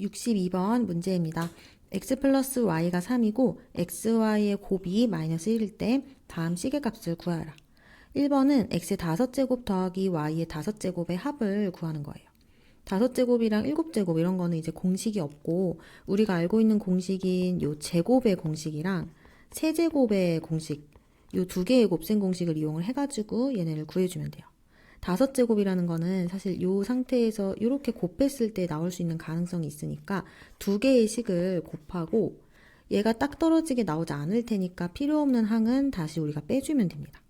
62번 문제입니다. x 플러스 y가 3이고 xy의 곱이 마이너스 1일 때 다음 시계값을 구하라. 1번은 x 5제곱 더하기 y의 5제곱의 합을 구하는 거예요. 5제곱이랑 7제곱 이런 거는 이제 공식이 없고 우리가 알고 있는 공식인 요 제곱의 공식이랑 세제곱의 공식 요 두 개의 곱셈 공식을 이용을 해가지고 얘네를 구해주면 돼요. 다섯 제곱이라는 거는 사실 요 상태에서 이렇게 곱했을 때 나올 수 있는 가능성이 있으니까 두 개의 식을 곱하고 얘가 딱 떨어지게 나오지 않을 테니까 필요 없는 항은 다시 우리가 빼주면 됩니다.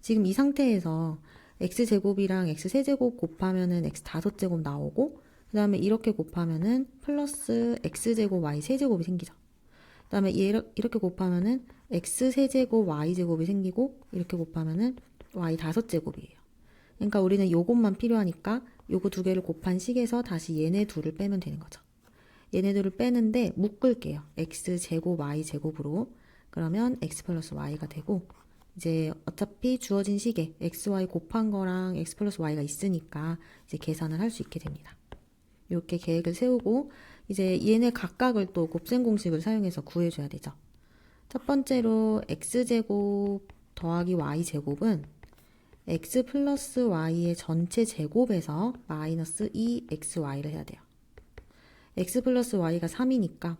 지금 이 상태에서 x제곱이랑 x세제곱 곱하면은 x 다섯 제곱 나오고 그 다음에 이렇게 곱하면은 플러스 x제곱 y 세제곱이 생기죠. 그 다음에 얘 이렇게 곱하면은 x세제곱 y제곱이 생기고 이렇게 곱하면은 y 다섯 제곱이에요. 그러니까 우리는 요것만 필요하니까 요거 두 개를 곱한 식에서 다시 얘네 둘을 빼면 되는 거죠. 얘네 둘을 빼는데 묶을게요. x 제곱 y 제곱으로 그러면 x 플러스 y가 되고 이제 어차피 주어진 식에 x, y 곱한 거랑 x 플러스 y가 있으니까 이제 계산을 할 수 있게 됩니다. 이렇게 계획을 세우고 이제 얘네 각각을 또 곱셈 공식을 사용해서 구해줘야 되죠. 첫 번째로 x제곱 더하기 y제곱은 x 플러스 y의 전체 제곱에서 마이너스 2xy를 해야 돼요. x 플러스 y가 3이니까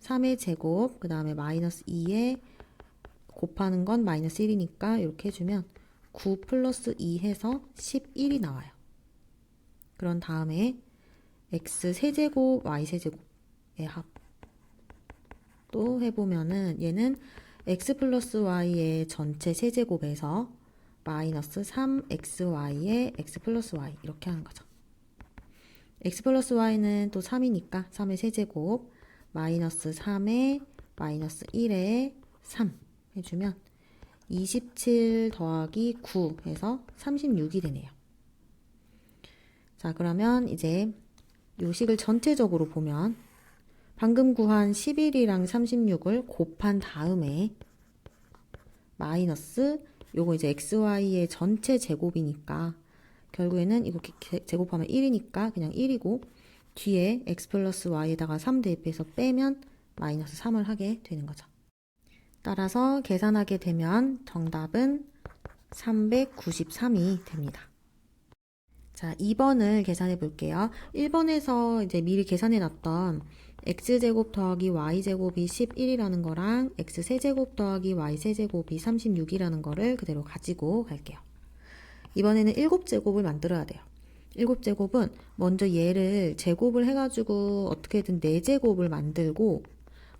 3의 제곱, 그 다음에 마이너스 2에 곱하는 건 마이너스 1이니까 이렇게 해주면 9 플러스 2 해서 11이 나와요. 그런 다음에 x 세제곱, y 세제곱의 합. 또 해보면은 얘는 x 플러스 y의 전체 세제곱에서 마이너스 3xy의 x 플러스 y 이렇게 하는 거죠. x 플러스 y는 또 3이니까 3의 세제곱 마이너스 3의 마이너스 1의 3 해주면 27 더하기 9 해서 36이 되네요. 자 그러면 이제 요식을 전체적으로 보면 방금 구한 11이랑 36을 곱한 다음에 마이너스 요거 이제 xy의 전체 제곱이니까 결국에는 이거 제곱하면 1이니까 그냥 1이고 뒤에 x 플러스 y에다가 3 대입해서 빼면 마이너스 3을 하게 되는 거죠. 따라서 계산하게 되면 정답은 393이 됩니다. 자, 2번을 계산해 볼게요. 1번에서 이제 미리 계산해 놨던 x제곱 더하기 y제곱이 11이라는 거랑 x세제곱 더하기 y세제곱이 36이라는 거를 그대로 가지고 갈게요. 이번에는 7제곱을 만들어야 돼요. 7제곱은 먼저 얘를 제곱을 해가지고 어떻게든 4제곱을 만들고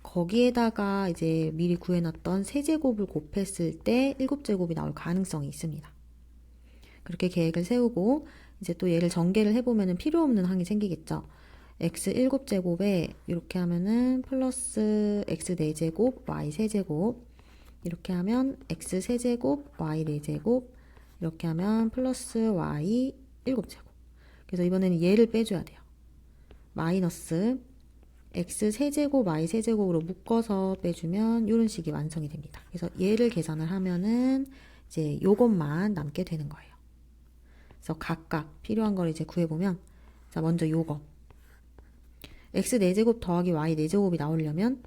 거기에다가 이제 미리 구해놨던 세제곱을 곱했을 때 7제곱이 나올 가능성이 있습니다. 그렇게 계획을 세우고 이제 또 얘를 전개를 해보면 필요 없는 항이 생기겠죠. x 7제곱에 이렇게 하면은 플러스 x 4제곱, y 3제곱 이렇게 하면 x 세제곱, y 4제곱 이렇게 하면 플러스 y 7제곱 그래서 이번에는 얘를 빼줘야 돼요. 마이너스 x 세제곱, y 세제곱으로 묶어서 빼주면 이런 식이 완성이 됩니다. 그래서 얘를 계산을 하면은 이제 요것만 남게 되는 거예요. 그래서 각각 필요한 걸 이제 구해보면 자 먼저 요거 x 4제곱 더하기 y 4제곱이 나오려면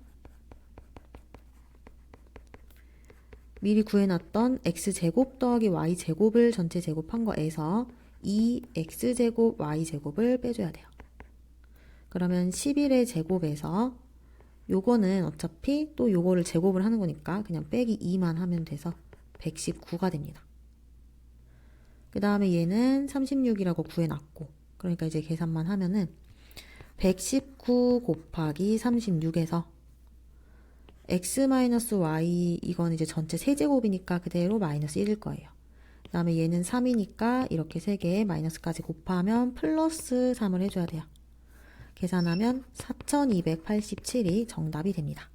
미리 구해놨던 x제곱 더하기 y제곱을 전체 제곱한 거에서 2x제곱 y제곱을 빼줘야 돼요. 그러면 11의 제곱에서 요거는 어차피 또 요거를 제곱을 하는 거니까 그냥 빼기 2만 하면 돼서 119가 됩니다. 그 다음에 얘는 36이라고 구해놨고 그러니까 이제 계산만 하면은 119 곱하기 36에서 x-y 이건 이제 전체 세제곱이니까 그대로 마이너스 1일 거예요. 그 다음에 얘는 3이니까 이렇게 3개에 마이너스까지 곱하면 플러스 3을 해줘야 돼요. 계산하면 4287이 정답이 됩니다.